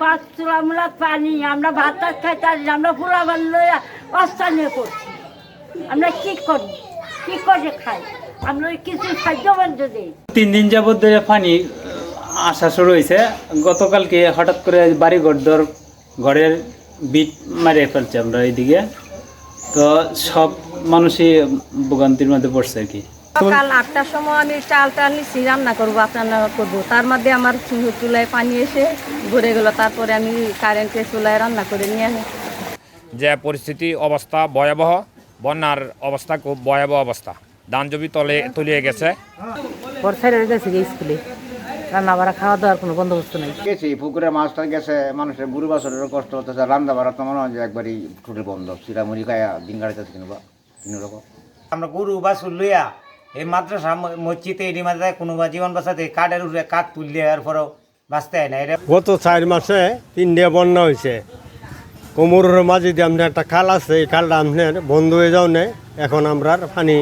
পাঁচ চুলা পানি, আমরা ভাত টাত খাইতে আসি, আমরা ফুলা বান লইয়া অস্তা নিয়ে করছি আমরা কি করি? কি করে খাই? আমরা কিছু খাদ্য বান্ধব দিই। তিন দিন যাবত ধরে পানি আসা শুরু হয়েছে গতকালকে হঠাৎ করে বাড়ি ঘর ঘরের বিট মারিয়ে ফেলছে আমরা এইদিকে। তো সব মানুষই ভোগান্তির মধ্যে পড়ছে আর কি। সকাল আটটার সময় আমি চাল টাল নিচ্ছি রান্না করব আপনার করব। তার মধ্যে আমার চুলায় পানি এসে ভরে গেল। তারপরে আমি কারেন্টের চুলায় রান্না করে নিয়ে আসি। যে পরিস্থিতি অবস্থা ভয়াবহ বন্যার অবস্থা খুব ভয়াবহ অবস্থা। ধান জমি তলে তলিয়ে গেছে। স্কুলে। রান্না বাড়া খাওয়া দাওয়ার কোনো বন্দোবস্ত নেই। গেছি পুকুরে মাছটা গেছে মানুষের বুড়ো বছরেরও কষ্ট হতেছে রান্না বাড়া তো মনে হয় যে একবারই টুটে বন্ধ। চিরা মুড়ি খায়া দিন গাড়িতে কিনবা তিন রকম। আমরা গরু বাছুর লইয়া এই মাদ্রাসা মসজিদে এটি মাঝে কোনো বা জীবন বাঁচাতে কাঠের উপরে কাঠ তুললে আর পরেও বাঁচতে হয় না। এটা গত চার মাসে তিনটে বন্যা হয়েছে। কোমরের মাঝে দিয়ে আপনার একটা খাল আছে এই খালটা আপনার বন্ধ হয়ে যাও না এখন আমরা আর পানি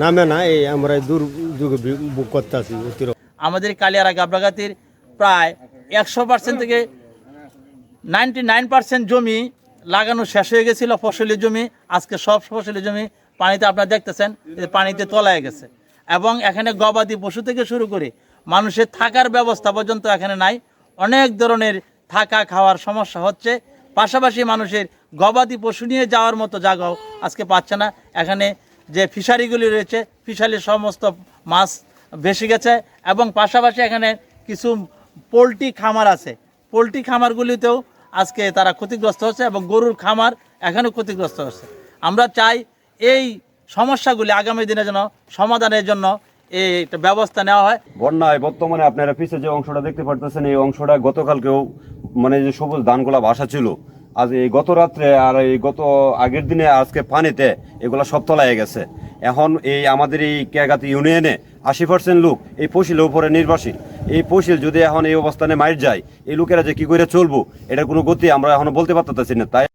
নামে না এই আমরা দুর্যোগে বুক করতে আছি অতিরিক্ত। আমাদের কালিয়ারা গাবরাগাতির প্রায় একশো পার্সেন্ট থেকে নাইনটি নাইন পার্সেন্ট জমি লাগানো শেষ হয়ে গেছিল ফসলি জমি। আজকে সব ফসলি জমি পানিতে আপনারা দেখতেছেন পানিতে তলায় গেছে। এবং এখানে গবাদি পশু থেকে শুরু করে মানুষের থাকার ব্যবস্থা পর্যন্ত এখানে নাই। অনেক ধরনের থাকা খাওয়ার সমস্যা হচ্ছে। পাশাপাশি মানুষের গবাদি পশু নিয়ে যাওয়ার মতো জায়গাও আজকে পাচ্ছে না। এখানে যে ফিশারিগুলি রয়েছে, ফিশারির সমস্ত মাছ ভেসে গেছে। এবং পাশাপাশি এখানে কিছু পোলট্রি খামার আছে। পোলট্রি খামারগুলিতেও আজকে তারা ক্ষতিগ্রস্ত হচ্ছে এবং গরুর খামার এখানেও ক্ষতিগ্রস্ত হচ্ছে। আমরা চাই এই সমস্যাগুলি আগামী দিনে যেন সমাধানের জন্য একটা ব্যবস্থা নেওয়া হয়। বন্যায় বর্তমানে আপনারা পিছে যে অংশটা দেখতে পারতেছেন, এই অংশটা গতকালকেও মানে যে সবুজ ধানগুলা ভাসা ছিল, আজ এই গত রাত্রে আর এই গত আগের দিনে আজকে পানিতে এগুলা সব তলায় গেছে। এখন এই আমাদের এই কেগাতি ইউনিয়নে আশি পার্সেন্ট লোক এই পশিলের উপরে নির্ভরশীল। এই পশিল যদি এখন এই অবস্থানে মাইর যায়, এই লোকেরা যে কি করে চলবো, এটা কোনো গতি আমরা এখনও বলতে পারতেছি না। তাই